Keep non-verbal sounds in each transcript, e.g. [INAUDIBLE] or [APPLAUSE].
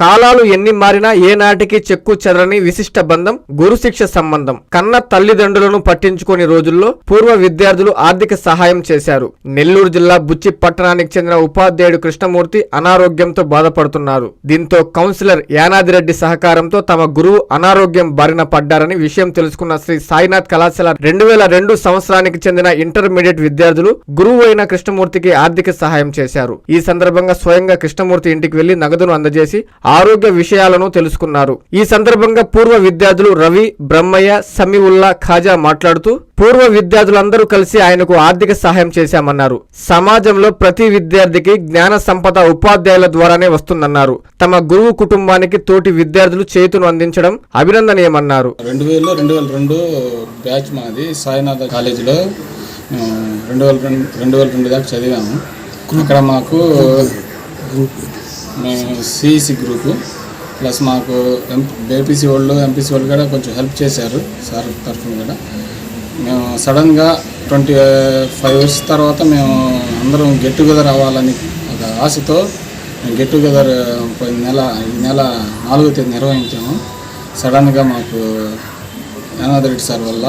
కాలాలు ఎన్ని మారినా ఏనాటికి చెక్కు చెదరని విశిష్ట బంధం గురుశిక్ష సంబంధం. కన్న తల్లిదండ్రులను పట్టించుకుని రోజుల్లో పూర్వ విద్యార్థులు ఆర్థిక సహాయం చేశారు. నెల్లూరు జిల్లా బుచ్చి పట్టణానికి చెందిన ఉపాధ్యాయుడు కృష్ణమూర్తి అనారోగ్యంతో బాధపడుతున్నారు. దీంతో కౌన్సిలర్ యానాదిరెడ్డి సహకారంతో తమ గురువు అనారోగ్యం బారిన పడ్డారని విషయం తెలుసుకున్న శ్రీ సాయినాథ్ కళాశాల రెండు వేల రెండు సంవత్సరానికి చెందిన ఇంటర్మీడియట్ విద్యార్థులు గురువు అయిన కృష్ణమూర్తికి ఆర్థిక సహాయం చేశారు. ఈ సందర్భంగా స్వయంగా కృష్ణమూర్తి ఇంటికి వెళ్ళి నగదును అందజేసి ఆరోగ్య విషయాలను తెలుసుకున్నారు. ఈ సందర్భంగా పూర్వ విద్యార్థులు రవి బ్రహ్మయ్య సమీవుల్లా ఖాజా మాట్లాడుతూ పూర్వ విద్యార్థులందరూ కలిసి ఆయనకు ఆర్థిక సహాయం చేశామన్నారు. సమాజంలో ప్రతి విద్యార్థికి జ్ఞాన సంపద ఉపాధ్యాయుల ద్వారానే వస్తుందన్నారు. తమ గురువు కుటుంబానికి తోటి విద్యార్థులు చేతును అందించడం అభినందనీయమన్నారు. రెండు వేలు రెండు వేల రెండు బ్యాచ్ మాది సాయినాథ కాలేజీలో. రెండు వేల రెండు రెండు వేల రెండు దాకా చదివాము. అక్కడ మాకు సిఈసి గ్రూపు. ప్లస్ మాకు ఎం బేపీసీ వాళ్ళు ఎంపీసీ వాళ్ళు కూడా కొంచెం హెల్ప్ చేశారు సార్ తరఫున కూడా. మేము సడన్గా ట్వంటీ ఫైవ్ ఇయర్స్ తర్వాత మేము అందరం గెట్ టుగెదర్ అవ్వాలని ఒక ఆశతో గెట్ టుగెదర్ పోయిన నెల ఈ నెల నాలుగో తేదీ నిర్వహించాము. సడన్గా మాకు యానాద్ రెడ్డి సార్ వల్ల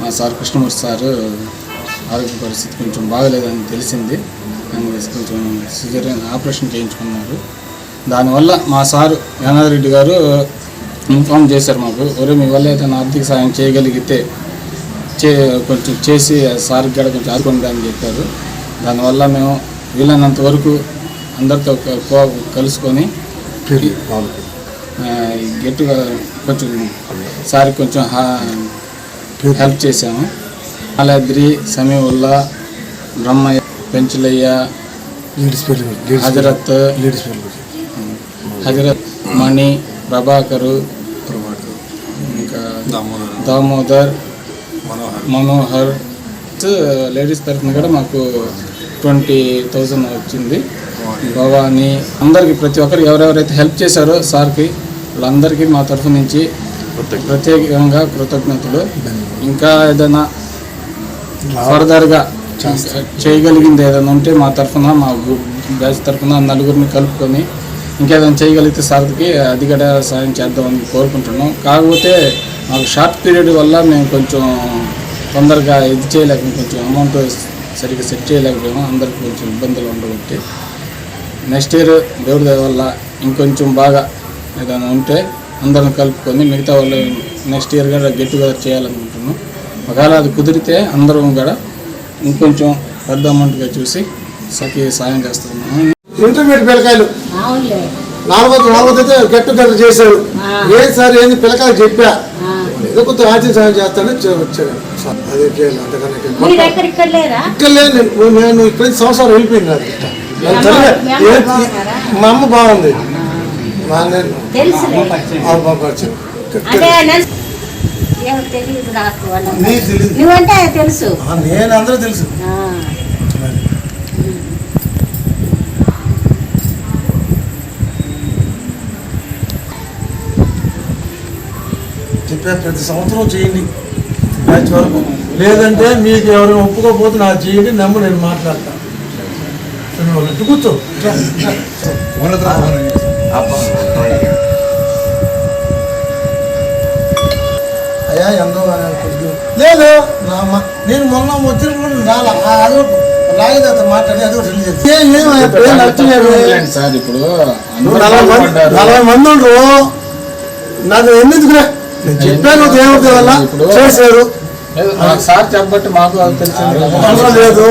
మా సార్ కృష్ణమూర్తి సారు ఆరోగ్య పరిస్థితి కొంచెం బాగలేదని తెలిసింది. దాన్ని కొంచెం సిజరియన్ ఆపరేషన్ చేయించుకున్నారు. దానివల్ల మా సారు యానాద్ రెడ్డి గారు ఇన్ఫామ్ చేశారు మాకు. ఒరే మీ వల్ల ఏదైనా ఆర్థిక సాయం చేయగలిగితే చే కొంచెం చేసి సార్కి కూడా కొంచెం ఆదుకోండి అని చెప్పారు. దానివల్ల మేము వీలైనంత వరకు అందరితో కలుసుకొని గట్టిగా కొంచెం సార్ కొంచెం హెల్ప్ చేశాము. అలాద్రి సమీవుల్లా బ్రహ్మయ్య పెంచులయ్య హజరత్. హజరత్ మణి ప్రభాకరు ఇంకా దామోదర్ మనోహర్. లేడీస్ తరఫున కూడా మాకు ట్వంటీ థౌజండ్ వచ్చింది. భవానీ. అందరికి ప్రతి ఒక్కరికి ఎవరెవరైతే హెల్ప్ చేశారో సార్కి వాళ్ళందరికీ మా తరఫు నుంచి ప్రత్యేకంగా కృతజ్ఞతలు. ఇంకా ఏదైనా ఫర్దర్గా చేయగలిగింది ఏదైనా ఉంటే మా తరఫున మా బ్యాచ్ తరఫున నలుగురిని కలుపుకొని ఇంకేదైనా చేయగలిగితే సార్కి అది కూడా సాయం చేద్దామని కోరుకుంటున్నాం. కాకపోతే మాకు షార్ట్ పీరియడ్ వల్ల మేము కొంచెం తొందరగా ఇది చేయలేక కొంచెం అమౌంట్ సరిగ్గా సెట్ చేయలేకపోయాము. అందరికి కొంచెం ఇబ్బందులు ఉండబట్టి నెక్స్ట్ ఇయర్ దేవుడి దయ వల్ల ఇంకొంచెం బాగా ఏదైనా ఉంటే అందరం కలుపుకొని మిగతా వాళ్ళు నెక్స్ట్ ఇయర్ కూడా గెట్ టుగెదర్ చేయాలనుకుంటున్నాం. ఒకవేళ అది కుదిరితే అందరం కూడా ఇంకొంచెం పెద్ద అమౌంట్గా చూసి సఖి సాయం చేస్తున్నాము ఇంటర్మీడియట్ పిల్లకాయలు. నాలుగో నాలుగో అయితే గెట్ టుగెదర్ చేశారు ఏది సార్ ఏంది పిల్లకాయలు చెప్పా. ఏదో కొంత ఆర్థిక సాయం చేస్తానని చె- వచ్చాను సార్, అదే చేయాలి అంతకన్నా ఇక్కడ లేదు. నేను ఇక్కడ సంవత్సరం వెళ్ళిపోయింది నాకు మీ అమ్మ- అమ్మ ఏ-? మా అమ్మ బాగుంది. మా పరిచయం. ఏమో తెలియదు నాకు. నువ్వంటే తెలుసు. నేను అందరూ తెలుసు. చెప్పా ప్రతి సంవత్సరం చేయండి. బ్యాచ్ వరకు. లేదంటే మీకు ఎవరైనా ఒప్పుకోకపోతే నాకు చేయండి నమ్ము నేను మాట్లాడతాను కూర్చో. [LAUGHS] అయ్యా ఎంతో కొద్దిగా. లేదు నా అమ్మ- నేను మొన్న వచ్చినప్పుడు రాలా ఆ, అది అతను మాట్లాడి రిలీజ్ చేసి. సార్ ఇప్పుడు నలభై మంది ఉండరు. నాకు ఎందుకురా? నేను చెప్పాను దేవుడి వల్ల? చేశారు. సార్ చెప్పబట్టి మాకు. అవసరం లేదు.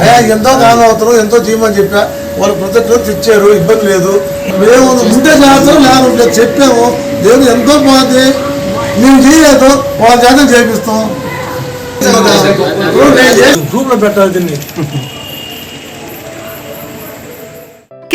అయ్యా ఎంతో కాలం అవుతారు ఎంతో చేయమని చెప్పా. వాళ్ళు ఒక్కరు తెచ్చారు ఇబ్బంది లేదు. మేము ఉంటే చేస్తాం లేకుంటే చెప్పాము. దేవుడు ఎంతో బాగుంది మేము చేయలేదు వాళ్ళ చేత చేపిస్తాం. గ్రూప్లో పెట్టాలి దీన్ని.